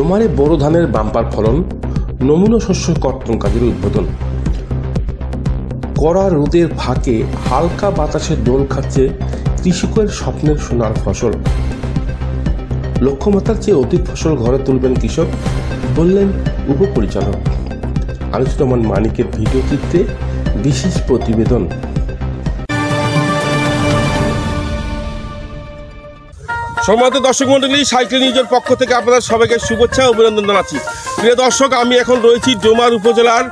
ডোমারে বড় ধানের বাম্পার ফলন, নমুনা শস্য কর্তন কাজের উদ্বোধন। কড়া রোদের ফাঁকে হালকা বাতাসে দোল খাচ্ছে কৃষকের স্বপ্নের সোনার ফসল। লক্ষ্যমাত্রার চেয়ে অধিক ফসল ঘরে তুলবেন কৃষক, বললেন উপপরিচালক। আলোচনামান মানিকের ভিডিও চিত্রে বিশেষ প্রতিবেদন। সম্মানিত দর্শক মন্ডলী, সাইকেল নিউজের পক্ষ থেকে আপনাদের সবাইকে শুভেচ্ছা ও অভিনন্দন জানাচ্ছি। প্রিয় দর্শক, আমি এখন রয়েছি ডোমার উপজেলার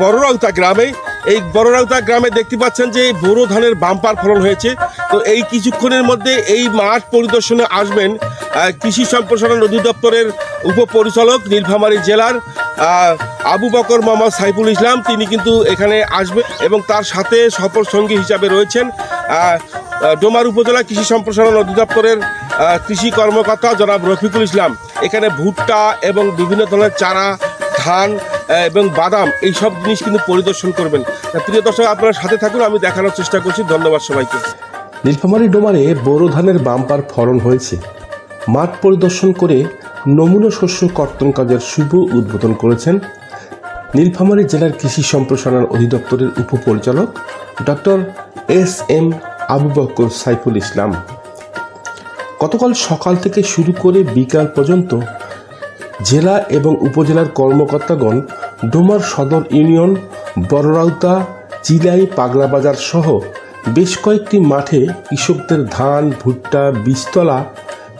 বড়রাউতা গ্রামে। এই বড়রাউতা গ্রামে দেখতে পাচ্ছেন যে বোরো ধানের বাম্পার ফলন হয়েছে। তো এই কিছুক্ষণের মধ্যে এই মাঠ পরিদর্শনে আসবেন কৃষি সম্প্রসারণ অধিদপ্তরের উপপরিচালক নীলফামারী জেলার আবু বকর মোহাম্মদ সাইফুল ইসলাম। তিনি কিন্তু এখানে আসবেন এবং তার সাথে সফর সঙ্গী হিসাবে রয়েছেন ডোমার উপজেলা কৃষি সম্প্রসারণ অধিদপ্তরের কৃষি কর্মকর্তা জনাব রফিকুল ইসলাম। এখানে ভুট্টা এবং বিভিন্ন ধরনের চারা, ধান এবং বাদাম এই সব জিনিস কিন্তু পরিদর্শন করবেন। প্রিয় দর্শক, আপনারা সাথে থাকুন, আমি দেখানোর চেষ্টা করছি। ধন্যবাদ সবাইকে। নীলফামারী ডোমারে বোরো ধানের বাম্পার ফলন হয়েছে। মাঠ পরিদর্শন করে নমুনা শস্য কর্তন কাজের শুভ উদ্বোধন করেছেন নীলফামারী জেলার কৃষি সম্প্রসারণ অধিদপ্তরের উপপরিচালক doctor S M Abu Bakar Saiful Islam. গতকাল সকাল থেকে শুরু করে বিকাল পর্যন্ত জেলা এবং উপজেলার কর্মকর্তাগণ ডোমার সদর ইউনিয়ন বড়রাউতা চিলাই পাগলা বাজার সহ বেশ কয়েকটি মাঠে কৃষকদের ধান, ভুট্টা, বীজতলা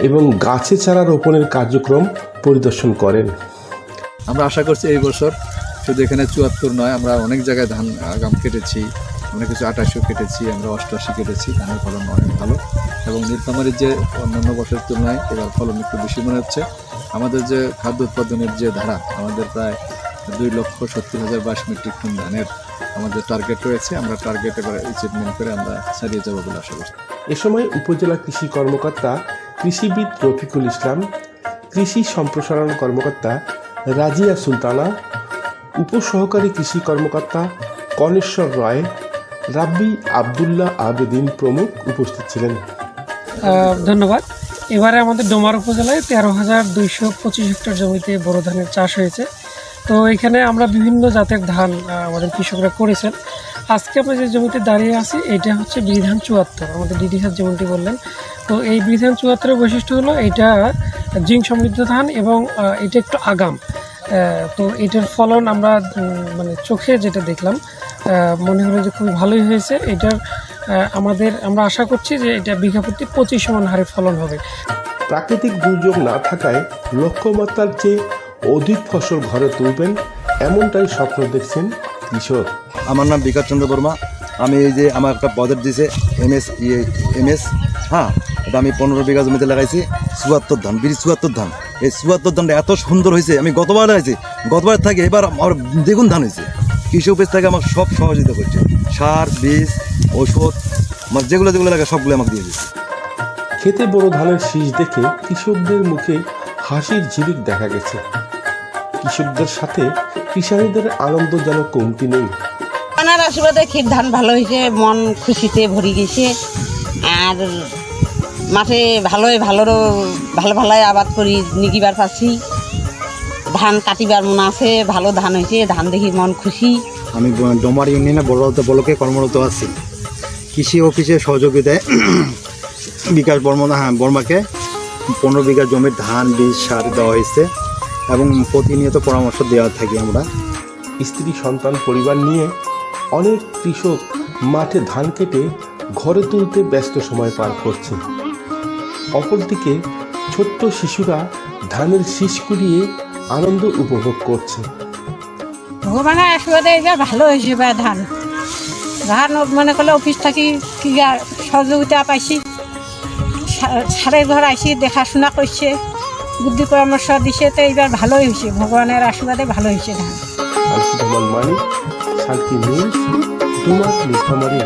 এবং গাছে চারা রোপণের কার্যক্রম পরিদর্শন করেন। আমরা আশা করছি এই বছর শুধু এখানে চুয়াত্তর নয়, আমরা অনেক জায়গায় ধান, আগাম কেটেছি। অনেক কিছু আঠাশও কেটেছি, আমরা অষ্টআশি কেটেছি, ধানের ফলন অনেক ভালো। এবং নীলফামারীর যে অন্যান্য বছরের তুলনায় এবার ফলন একটু বেশি মনে হচ্ছে। আমাদের যে খাদ্য উৎপাদনের যে ধারা, আমাদের প্রায় দুই লক্ষ সত্তর হাজার বাইশ মেট্রিক টন ধানের আমাদের টার্গেট রয়েছে। আমরা টার্গেট এবার অ্যাচিভমেন্ট করে আমরা ছাড়িয়ে যাব বলে আশা করছি। এ সময় উপজেলা কৃষি কর্মকর্তা কৃষিবিদ রফিকুল ইসলাম, কৃষি সম্প্রসারণ কর্মকর্তা রাজিয়া সুলতানা, উপসহকারী কৃষি কর্মকর্তা কনেশ্বর রায় রাব্বি আবদুল্লাহ আবেদিন প্রমুখ উপস্থিত ছিলেন। ধন্যবাদ। এবারে আমাদের ডোমার উপজেলায় তেরো হাজার দুইশো পঁচিশ হেক্টর জমিতে বোরো ধানের চাষ হয়েছে। তো এখানে আমরা বিভিন্ন জাতের ধান আমাদের কৃষকরা করেছেন। আজকে আমরা যে জমিতে দাঁড়িয়ে আছি এটা হচ্ছে বিধান চুয়াত্তর, আমাদের ডিডি স্যার যেমনটি বললেন। তো এই বিধান চুয়াত্তরের বৈশিষ্ট্য হলো এটা জিঙ্ক সমৃদ্ধ ধান এবং এটা একটু আগাম। তো এটার ফলন আমরা মানে চোখে যেটা দেখলাম মনে হলো যে খুবই ভালোই হয়েছে। এটার আমাদের আমরা আশা করছি যে এটা বিঘা প্রতি পঁচিশ মন হারে ফলন হবে। প্রাকৃতিক দুর্যোগ না থাকায় লক্ষ্যমাত্রার চেয়ে অধিক ফসল ঘরে তুলবেন এমনটাই স্বপ্ন দেখছেন কৃষক আমার নাম বিকাশ চন্দ্র বর্মা। আমি এই যে আমার একটা প্রজেক্ট দিয়েছে এম এস ইয়ে এম এস। হ্যাঁ এটা আমি পনেরো বিঘা জমিতে লাগাইছি চুয়াত্তর ধান বিড়ি চুয়াত্তর ধান। এই চুয়াত্তর ধানটা এত সুন্দর হয়েছে আমি গতবার লাগাইছি গতবার থেকে এবার আমার দ্বিগুণ ধান হয়েছে। কৃষি অফিস থেকে আমার সব সহযোগিতা করছে। সার বীজ ঔষধ আমার যেগুলো যেগুলো লাগে সবগুলো আমাকে দিয়ে দিচ্ছে খেতে বড় ধানের শীষ দেখে কৃষকদের মুখে হাসির ঝিলিক দেখা গেছে। কৃষকদের সাথে কৃষানীদের আনন্দ যেন কমতি নেই। আনার আশীর্বাদে ক্ষীর ধান ভালো হয়েছে মন খুশিতে ভরে গেছে। আর মাঠে ভালোই ভালো ভালো ভালোই আবাদ করি নিকিবার পাচ্ছি ধান কাটিবার মনে আছে ভালো ধান হয়েছে ধান দেখি মন খুশি। আমি ডোমার ইউনিয়নে বড়ত বলকে কর্মরত আছি। কৃষি অফিসের সহযোগিতায় বিকাশ বর্মা হ্যাঁ বর্মাকে পনেরো বিঘা জমির ধান বীজ সার দেওয়া হয়েছে এবং প্রতিনিয়ত পরামর্শ দেওয়া থাকি আমরা। স্ত্রী সন্তান পরিবার নিয়ে অনেক কৃষক মাঠে ধান কেটে ঘরে তুলতে ব্যস্ত সময় পার করছে। অপরদিকে ছোট্ট শিশুরা ধানের শীষ কুড়িয়ে আনন্দ উপভোগ করছে। ভগবানের আশীর্বাদে এবার ভালো হয়েছে বা ধান। ধান মনে করলে অফিস থাকি কি সহযোগিতা পাইছি। সা- সারের ঘর আইসি দেখাশোনা করছে বুদ্ধি পরামর্শ দিছে তো এইবার ভালোই হয়েছে। ভগবানের আশীর্বাদে ভালো হয়েছে ধান। নিউজ নীলফামারী